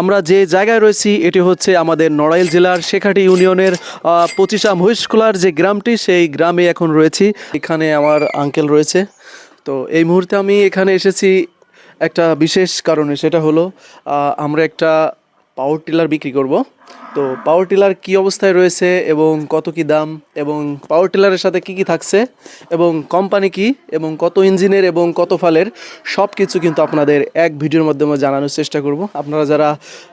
আমরা যে জায়গায় রয়েছি, এটি হচ্ছে আমাদের নড়াইল জেলার শেখাটি ইউনিয়নের পঁচিশা মহিষকুলার যে গ্রামটি, সেই গ্রামে এখন রয়েছি। এখানে আমার আঙ্কেল রয়েছে। তো এই মুহূর্তে আমি এখানে এসেছি একটা বিশেষ কারণে, সেটা হলো আমরা একটা পাওয়ার টিলার বিক্রি করব। তো পাওয়ার টিলার কী অবস্থায় রয়েছে এবং কত কি দাম এবং পাওয়ার টিলারের সাথে কি কি থাকছে এবং কোম্পানি কি এবং কত ইঞ্জিনের এবং কত ফালের সব কিছু কিন্তু আপনাদের এক ভিডিওর মাধ্যমে জানানোর চেষ্টা করব। আপনারা যারা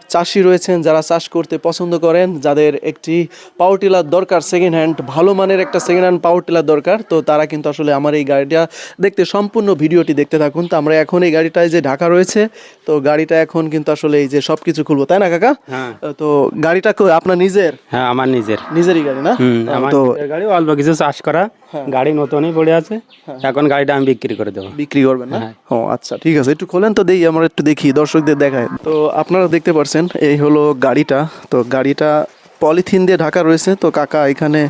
চাষি রয়েছেন যারা চাষ করতে পছন্দ করেন যাদের একটি পাওয়ার টিলার দরকার সেকেন্ড হ্যান্ড ভালো মানের একটা সেকেন্ড হ্যান্ড পাওয়ার টিলার দরকার তো তারা কিন্তু আসলে আমার এই গাড়িটা দেখতে সম্পূর্ণ ভিডিওটি দেখতে থাকুন। তো আমরা এখন এই গাড়িটায় যে ঢাকা রয়েছে তো গাড়িটা এখন কিন্তু আসলে এই যে সব কিছু খুলবো তাই না কাকা? হ্যাঁ। তো গাড়িটা কো- আপনার নিজের? হ্যাঁ আমার নিজের। নিজেরই গাড়ি না? হুম আমার তো গাড়ি অল্প কিছু চাষ করা। গাড়ি নতুনই পড়ে আছে। এখন গাড়িটা আমি বিক্রি করে দেবো। বিক্রি করবেন না? হ্যাঁ। ও আচ্ছা ঠিক আছে। একটু খোলেন তো দেই আমরা একটু দেখি দর্শকদের দেখায়। তো আপনারা দেখতে পাচ্ছেন এই হলো গাড়িটা। তো গাড়িটা পলিথিন দিয়ে ঢাকা রয়েছে। তো কাকা এখানে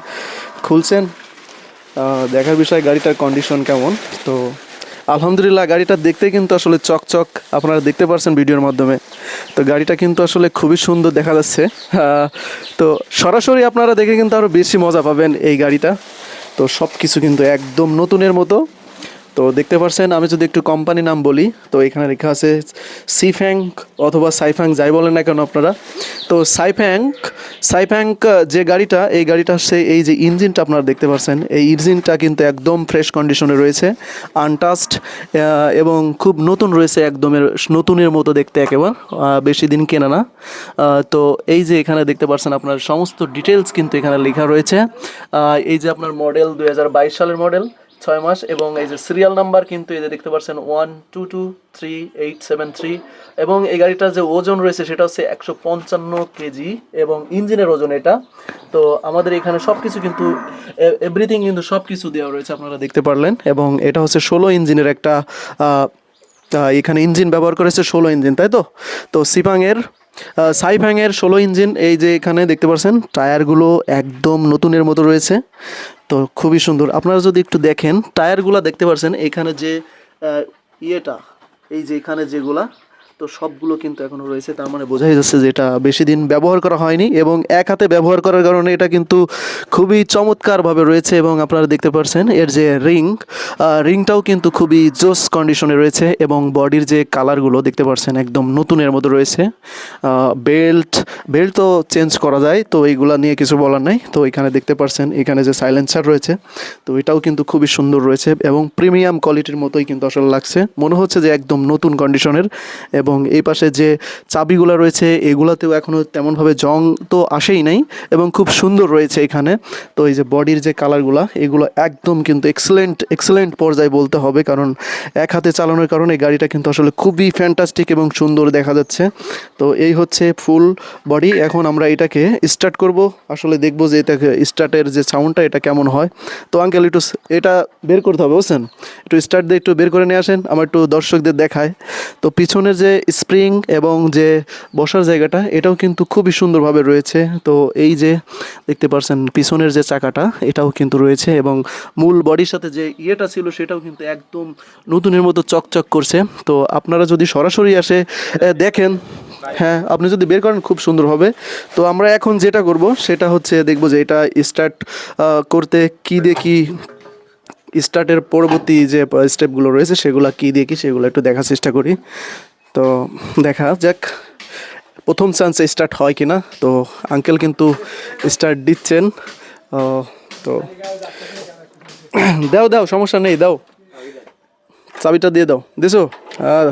খুলছেন। দেখার বিষয় গাড়িটার কন্ডিশন কেমন? তো আলহামদুলিল্লাহ গাড়িটা দেখতে কিন্তু আসলে চকচক। আপনারা দেখতে পারছেন ভিডিওর মাধ্যমে। তো গাড়িটা কিন্তু আসলে খুবই সুন্দর দেখা যাচ্ছে। আহ, তো সরাসরি আপনারা দেখে কিন্তু আরও বেশি মজা পাবেন এই গাড়িটা। তো সব কিছু কিন্তু একদম নতুনের মতো। তো দেখতে পাচ্ছেন আমি যদি একটু কোম্পানি নাম বলি, তো এখানে লেখা আছে সিফ্যাঙ্ক অথবা সাইফ্যাং যাই বলেন না কেন আপনারা। তো সাইফ্যাঙ্ক সাইফ্যাঙ্ক যে গাড়িটা, এই গাড়িটা হচ্ছে এই যে ইঞ্জিনটা আপনারা দেখতে পাচ্ছেন এই ইঞ্জিনটা কিন্তু একদম ফ্রেশ কন্ডিশনে রয়েছে আনটাস্ট এবং খুব নতুন রয়েছে একদমের নতুনের মতো দেখতে একেবারে বেশি দিন কেনা না। তো এই যে এখানে দেখতে পাচ্ছেন আপনার সমস্ত ডিটেলস কিন্তু এখানে লেখা রয়েছে। এই যে আপনার মডেল দু হাজার বাইশ সালের মডেল ছয় মাস এবং এই যে সিরিয়াল নাম্বার কিন্তু এই যে দেখতে পাচ্ছেন one two two three eight seven three এবং এই গাড়িটার যে ওজন রয়েছে সেটা হচ্ছে একশো পঞ্চান্ন কেজি এবং ইঞ্জিনের ওজন এটা। তো আমাদের এখানে সব কিছু কিন্তু এভরিথিং কিন্তু সব কিছু দেওয়া রয়েছে আপনারা দেখতে পারলেন এবং এটা হচ্ছে ষোলো ইঞ্জিনের একটা এখানে ইঞ্জিন ব্যবহার করেছে ষোলো ইঞ্জিন, তাই তো? তো সিপাংয়ের সাইফ্যাংয়ের ষোলো ইঞ্জিন এই যে এখানে দেখতে পাচ্ছেন, টায়ারগুলো একদম নতুনের মতো রয়েছে। তো খুবই সুন্দর। আপনারা যদি একটু দেখেন, টায়ারগুলা দেখতে পাচ্ছেন এখানে যে ইয়েটা, এই যে এখানে যেগুলা তো সবগুলো কিন্তু এখনও রয়েছে, তার মানে বোঝাই যাচ্ছে যে এটা বেশি দিন ব্যবহার করা হয়নি এবং এক হাতে ব্যবহার করার কারণে এটা কিন্তু খুবই চমৎকারভাবে রয়েছে এবং আপনারা দেখতে পাচ্ছেন এর যে রিং রিংটাও কিন্তু খুবই জোস কন্ডিশনে রয়েছে এবং বডির যে কালারগুলো দেখতে পাচ্ছেন একদম নতুনের মতো রয়েছে। বেল্ট বেল্ট তো চেঞ্জ করা যায়, তো এইগুলা নিয়ে কিছু বলার নাই। তো এখানে দেখতে পাচ্ছেন এখানে যে সাইলেন্সার রয়েছে, তো এটাও কিন্তু খুবই সুন্দর রয়েছে এবং প্রিমিয়াম কোয়ালিটির মতোই কিন্তু আসলে লাগছে। মনে হচ্ছে যে একদম নতুন কন্ডিশনের এবং এই পাশে যে চাবিগুলো রয়েছে, এগুলাতেও এখনও তেমনভাবে জং তো আসেই নাই এবং খুব সুন্দর রয়েছে এখানে। তো এই যে বডির যে কালারগুলো, এগুলো একদম কিন্তু এক্সেলেন্ট এক্সেলেন্ট পর্যায়ে বলতে হবে কারণ এক হাতে চালানোর কারণে গাড়িটা কিন্তু আসলে খুবই ফ্যান্টাস্টিক এবং সুন্দর দেখা যাচ্ছে। তো এই হচ্ছে ফুল বডি এখন আমরা এটাকে স্টার্ট করব। আসলে দেখব যে এটাকে স্টার্টের যে সাউন্ডটা এটা কেমন হয়। তো আঙ্কেল একটু এটা বের করতে হবে, বুঝছেন? একটু স্টার্ট দিয়ে একটু বের করে নিয়ে আসেন, আমার একটু দর্শকদের দেখায়। তো পিছনের যে স্প্রিং এবং যে বসার জায়গাটা, এটাও কিন্তু খুবই সুন্দরভাবে রয়েছে। তো এই যে দেখতে পাচ্ছেন পিছনের যে চাকাটা, এটাও কিন্তু রয়েছে এবং মূল বডির সাথে যে ইয়েটা ছিল, সেটাও কিন্তু একদম নতুনের মতো চকচক করছে। তো আপনারা যদি সরাসরি আসে দেখেন হ্যাঁ আপনি যদি বের করেন, খুব সুন্দর হবে। তো আমরা এখন যেটা করব, সেটা হচ্ছে দেখব যে এটা স্টার্ট করতে কি দেখি স্টার্টের পরবর্তী যে স্টেপগুলো রয়েছে, সেগুলো কী কি, সেগুলো একটু দেখার চেষ্টা করি। তো দেখা যাক, প্রথম চান্সে স্টার্ট হয় কি না তো আঙ্কেল কিন্তু স্টার্ট দিচ্ছেন। তো দাও দাও, সমস্যা নেই, দাও। চাবিটা দিয়ে দাও। দিছো? আর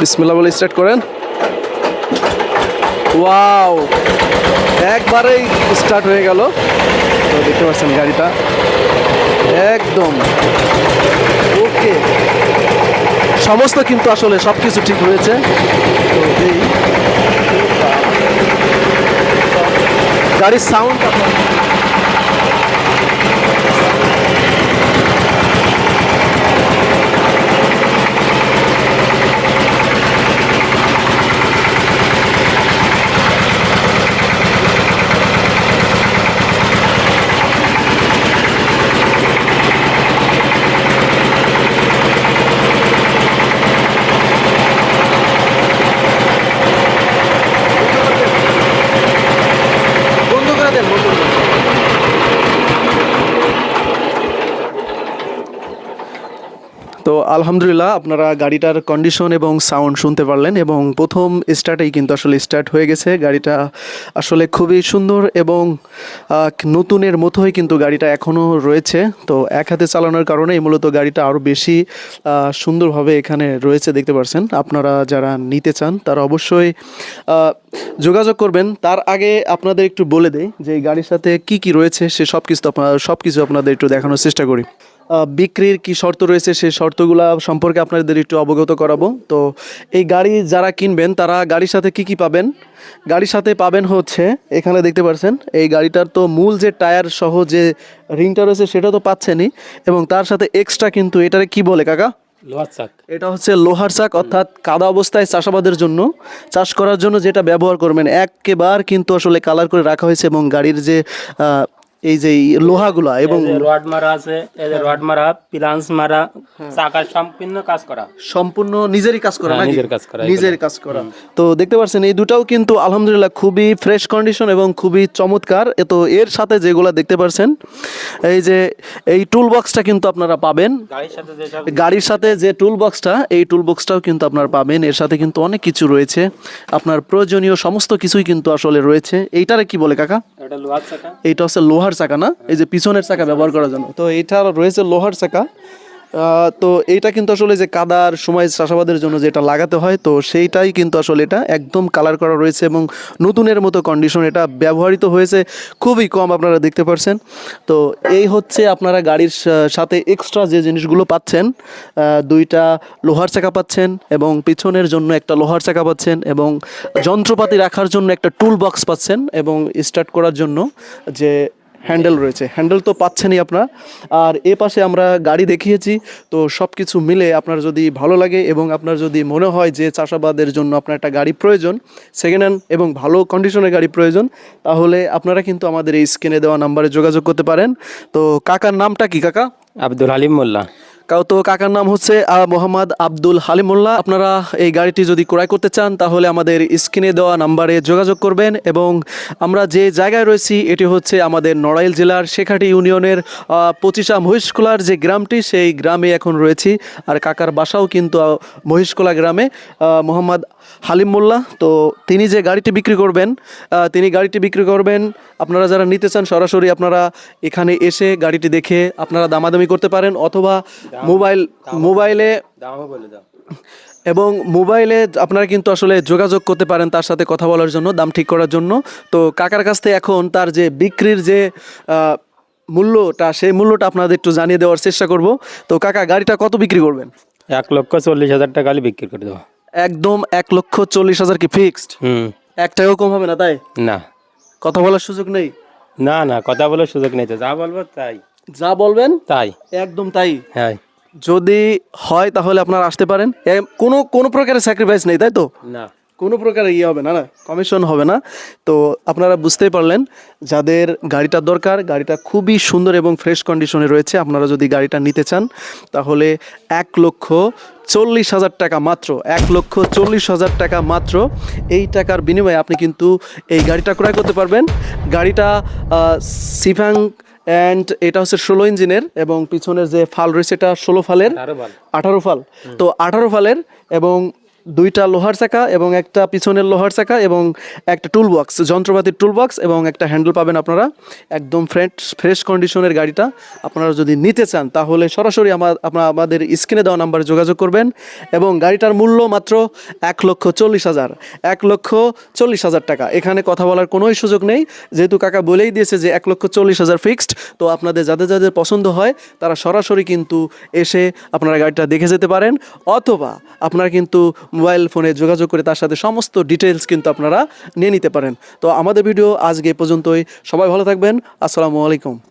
বিসমিল্লা বলে স্টার্ট করেন। ওয়াও একবারেই স্টার্ট হয়ে গেল। তো দেখতে পাচ্ছেন গাড়িটা। একদম। ওকে সমস্ত কিন্তু আসলে সব কিছু ঠিক রয়েছে গাড়ির সাউন্ড তো আলহামদুলিল্লাহ আপনারা গাড়িটার কন্ডিশন এবং সাউন্ড শুনতে পারলেন এবং প্রথম স্টার্টেই কিন্তু আসলে স্টার্ট হয়ে গেছে। গাড়িটা আসলে খুবই সুন্দর এবং নতুনের মতোই কিন্তু গাড়িটা এখনও রয়েছে। তো এক হাতে চালানোর কারণেই মূলত গাড়িটা আরও বেশি সুন্দরভাবে এখানে রয়েছে দেখতে পাচ্ছেন আপনারা যারা নিতে চান তারা অবশ্যই যোগাযোগ করবেন। তার আগে আপনাদের একটু বলে দেই যে গাড়ির সাথে কি কি রয়েছে সে সব কিছু আপনার সব কিছু আপনাদের একটু দেখানোর চেষ্টা করি। বিক্রির কি শর্ত রয়েছে সেই শর্তগুলা সম্পর্কে আপনাদের একটু অবগত করাবো। তো এই গাড়ি যারা কিনবেন তারা গাড়ির সাথে কি কি পাবেন? গাড়ির সাথে পাবেন হচ্ছে এখানে দেখতে পাচ্ছেন এই গাড়িটার তো মূল যে টায়ার সহ যে রিংটা রয়েছে সেটা তো পাচ্ছেনই। এবং তার সাথে এক্সট্রা কিন্তু এটারে কি বলে কাকা? লোহার চাক। এটা হচ্ছে লোহার চাক অর্থাৎ কাদা অবস্থায় চাষাবাদের জন্য। চাষ করার জন্য যেটা ব্যবহার করবেন একেবার কিন্তু আসলে কালার করে রাখা হয়েছে এবং গাড়ির যে এই যে লোহাগুলা এবং রড মারা আছে এই যে রড মারা প্লান্স মারা চাকার সম্পূর্ণ কাজ করা। সম্পূর্ণ নিজেরই কাজ করা হ্যাঁ, নিজের কাজ করা, নিজের কাজ করা। তো দেখতে পাচ্ছেন এই দুটাও কিন্তু আলহামদুলিল্লাহ খুবই ফ্রেশ কন্ডিশন এবং খুবই চমৎকার। তো এর সাথে যেগুলা দেখতে পাচ্ছেন এই যে এই টুল বক্সটা কিন্তু আপনারা পাবেন। গাড়ির সাথে যেসব গাড়ির সাথে যে টুল বক্সটা এই টুল বক্সটাও কিন্তু আপনারা পাবেন। এর সাথে কিন্তু অনেক কিছু রয়েছে। আপনার প্রয়োজনীয় সমস্ত কিছুই কিন্তু আসলে রয়েছে। এইটারে কি বলে কাকা? এটা লোহার চাকা। এইটা হচ্ছে লোহার চাকা না? এই যে পিছনের চাকা ব্যবহার করার জন্য। তো এটা রয়েছে লোহার চাকা। তো এইটা কিন্তু আসলে যে কাদার সময় চাষাবাদের জন্য যেটা লাগাতে হয়, তো সেইটাই কিন্তু আসলে এটা একদম কালার করা রয়েছে এবং নতুনের মতো কন্ডিশন এটা ব্যবহৃত হয়েছে। খুবই কম আপনারা দেখতে পাচ্ছেন তো এই হচ্ছে আপনারা গাড়ির সাথে এক্সট্রা যে জিনিসগুলো পাচ্ছেন দুইটা লোহার চাকা পাচ্ছেন এবং পিছনের জন্য একটা লোহার চাকা পাচ্ছেন এবং যন্ত্রপাতি রাখার জন্য একটা টুল বক্স পাচ্ছেন এবং স্টার্ট করার জন্য যে হ্যান্ডেল রয়েছে। হ্যান্ডেল তো পাচ্ছেনই আপনার। আর এ পাশে আমরা গাড়ি দেখিয়েছি। তো সব কিছু মিলে আপনার যদি ভালো লাগে এবং আপনার যদি মনে হয় যে চাষাবাদের জন্য আপনার একটা গাড়ি প্রয়োজন সেকেন্ড হ্যান্ড এবং ভালো কন্ডিশনের গাড়ি প্রয়োজন, তাহলে আপনারা কিন্তু আমাদের এই স্ক্রিনে দেওয়া নাম্বারে যোগাযোগ করতে পারেন। তো কাকার নামটা কি, কাকা? আব্দুল হালিম মোল্লা। তো কাকার নাম হচ্ছে মোহাম্মদ আব্দুল হালিমুল্লাহ। আপনারা এই গাড়িটি যদি ক্রয় করতে চান, তাহলে আমাদের স্ক্রিনে দেওয়া নাম্বারে যোগাযোগ করবেন এবং আমরা যে জায়গায় রয়েছি, এটি হচ্ছে আমাদের নড়াইল জেলার শেখাটি ইউনিয়নের পঁচিশা মহিষকোলার যে গ্রামটি, সেই গ্রামে এখন রয়েছি। আর কাকার বাসাও কিন্তু মহিষকোলা গ্রামে মোহাম্মদ হালিম মোল্লা তো তিনি যে গাড়িটি বিক্রি করবেন তিনি গাড়িটি বিক্রি করবেন। আপনারা যারা নিতে চান, সরাসরি আপনারা এখানে এসে গাড়িটি দেখে আপনারা দামাদামি করতে পারেন, অথবা মোবাইল মোবাইলে দাও। এবং মোবাইলে আপনারা কিন্তু আসলে যোগাযোগ করতে পারেন তার সাথে কথা বলার জন্য দাম ঠিক করার জন্য। তো কাকার কাছ থেকে এখন তার যে বিক্রির যে মূল্যটা সেই মূল্যটা আপনাদের একটু জানিয়ে দেওয়ার চেষ্টা করব। তো কাকা গাড়িটা কত বিক্রি করবেন? এক লক্ষ চল্লিশ হাজার টাকা বিক্রি করে দেবো। একদম এক লক্ষ চল্লিশ হাজার কি ফিক্সড হুম। এক টাকাও কম হবে না তাই? না। কথা বলার সুযোগ নেই? না না কথা বলার সুযোগ নেই তো। যা বলব তাই। যা বলবেন? তাই। একদম তাই। হ্যাঁ যদি হয় তাহলে আপনারা আসতে পারেন। কোনো কোনো প্রকারের স্যাক্রিফাইস নেই তাই তো? না। কোনো প্রকার ইয়ে হবে না না? কমিশন হবে না। তো আপনারা বুঝতেই পারলেন যাদের গাড়িটার দরকার গাড়িটা খুবই সুন্দর এবং ফ্রেশ কন্ডিশনে রয়েছে আপনারা যদি গাড়িটা নিতে চান তাহলে এক লক্ষ চল্লিশ হাজার টাকা মাত্র এক লক্ষ চল্লিশ হাজার টাকা মাত্র। এই টাকার বিনিময়ে আপনি কিন্তু এই গাড়িটা ক্রয় করতে পারবেন। গাড়িটা সিফাং অ্যান্ড এটা হচ্ছে ষোলো ইঞ্জিনের এবং পিছনের যে ফাল রয়েছে এটা ষোলো ফালের আঠারো ফাল। তো আঠারো ফালের এবং দুইটা লোহার চাকা এবং একটা পিছনের লোহার চাকা এবং একটা টুল বক্স যন্ত্রপাতির টুল বক্স এবং একটা হ্যান্ডেল পাবেন আপনারা। একদম ফ্রেশ ফ্রেশ কন্ডিশনের গাড়িটা। আপনারা যদি নিতে চান, তাহলে সরাসরি আমার আপনারা আমাদের স্ক্রিনে দেওয়া নাম্বারে যোগাযোগ করবেন এবং গাড়িটার মূল্য মাত্র এক লক্ষ চল্লিশ হাজার। এক লক্ষ চল্লিশ হাজার টাকা। এখানে কথা বলার কোনোই সুযোগ নেই। যেহেতু কাকা বলেই দিয়েছে যে এক লক্ষ চল্লিশ হাজার ফিক্সড তো আপনাদের যাদের যাদের পছন্দ হয়, তারা সরাসরি কিন্তু এসে আপনারা গাড়িটা দেখে যেতে পারেন। অথবা আপনারা কিন্তু মোবাইল ফোনে যোগাযোগ করে তার সাথে সমস্ত ডিটেলস কিন্তু আপনারা নিয়ে নিতে পারেন। তো আমাদের ভিডিও আজকে পর্যন্তই। সবাই ভালো থাকবেন। আসসালামু আলাইকুম।